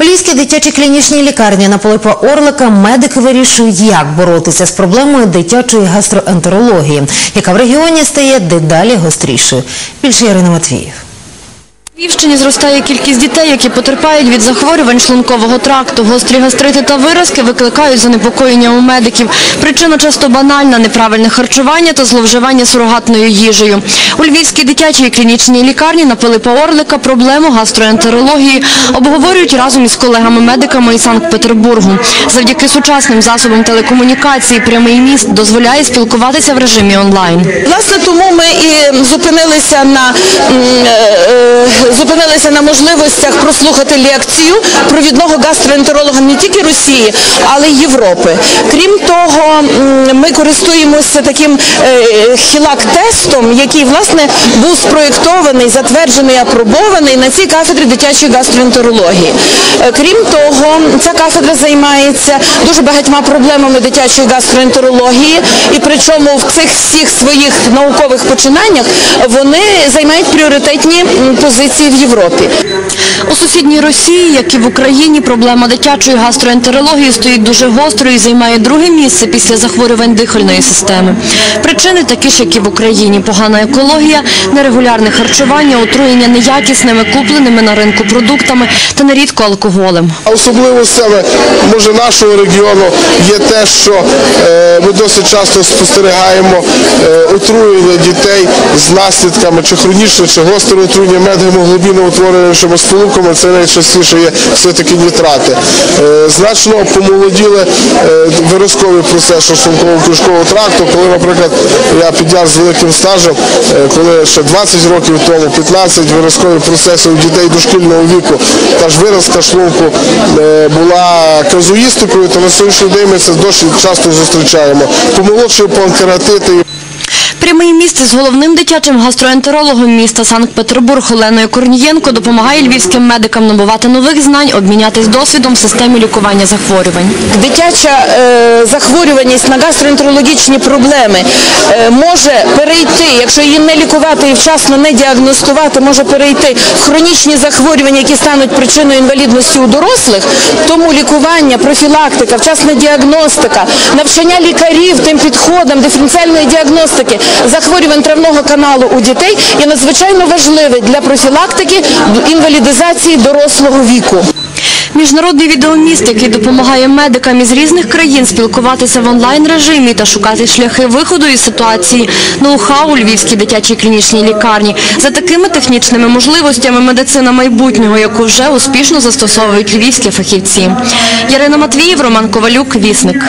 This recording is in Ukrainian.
У Львівській дитячій клінічній лікарні на Полипа Орлика медик вирішує, як боротися з проблемою дитячої гастроентерології, яка в регіоні стає дедалі гострішою. Більше Ярина Матвіїв. Львівщині зростає кількість дітей, які потерпають від захворювань шлункового тракту. Гострі гастрити та виразки викликають занепокоєння у медиків. Причина часто банальна – неправильне харчування та зловживання сурогатною їжею. У Львівській дитячій клінічній лікарні на Пилипа Орлика проблему гастроентерології обговорюють разом із колегами-медиками із Санкт-Петербургу. Завдяки сучасним засобам телекомунікації прямий міст дозволяє спілкуватися в режимі онлайн. Власне, тому ми і зупинилися на е, е, зупинилися на можливостях прослухати лекцію провідного гастроентеролога не тільки Росії, але й Європи. Крім того, ми користуємося таким е, хілак-тестом, який власне був спроєктований, затверджений, апробований на цій кафедрі дитячої гастроентерології. Е, Крім того, ця кафедра займається дуже багатьма проблемами дитячої гастроентерології, і причому в цих всіх своїх наукових починаннях вони займають пріоритетні м, позиції в Європі. У сусідній Росії, як і в Україні, проблема дитячої гастроентерології стоїть дуже гострою і займає друге місце після захворювань дихальної системи. Причини такі ж, як і в Україні. Погана екологія, нерегулярне харчування, отруєння неякісними, купленими на ринку продуктами та нерідко алкоголем. А Особливостями може нашого регіону є те, що е, ми досить часто спостерігаємо е, отруєння дітей з наслідками чи хронічне, чи гостре отруєння медгемоглобіну утворюючими сполуками. Це найчастіше є все-таки нітрати. Е, значно помолоділи е, виразкові процеси шлунково-кишкового тракту, коли, наприклад, я підняв з великим стажем, е, коли ще 20 років тому, 15 виразкові процеси у дітей дошкільного віку, та ж виразка шлунку була казуїстикою, то на сьогоднішній день ми це досить часто зустрічаємо. Помолодшує панкератити. Прямий міст з головним дитячим гастроентерологом міста Санкт-Петербург Оленою Корнієнко допомагає львівським медикам набувати нових знань, обмінятись досвідом в системі лікування захворювань. Дитяча е, захворюваність на гастроентерологічні проблеми е, може перейти, якщо її не лікувати і вчасно не діагностувати, може перейти в хронічні захворювання, які стануть причиною інвалідності у дорослих. Тому лікування, профілактика, вчасна діагностика, навчання лікарів тим підходам диференціальної діагностики захворювань травного каналу у дітей є надзвичайно важливий для профілактики інвалідизації дорослого віку. Міжнародний відеоміст, який допомагає медикам із різних країн спілкуватися в онлайн-режимі та шукати шляхи виходу із ситуації, ноу-хау у Львівській дитячій клінічній лікарні. За такими технічними можливостями медицина майбутнього, яку вже успішно застосовують львівські фахівці. Ярина Матвіїв, Роман Ковалюк, Вісник.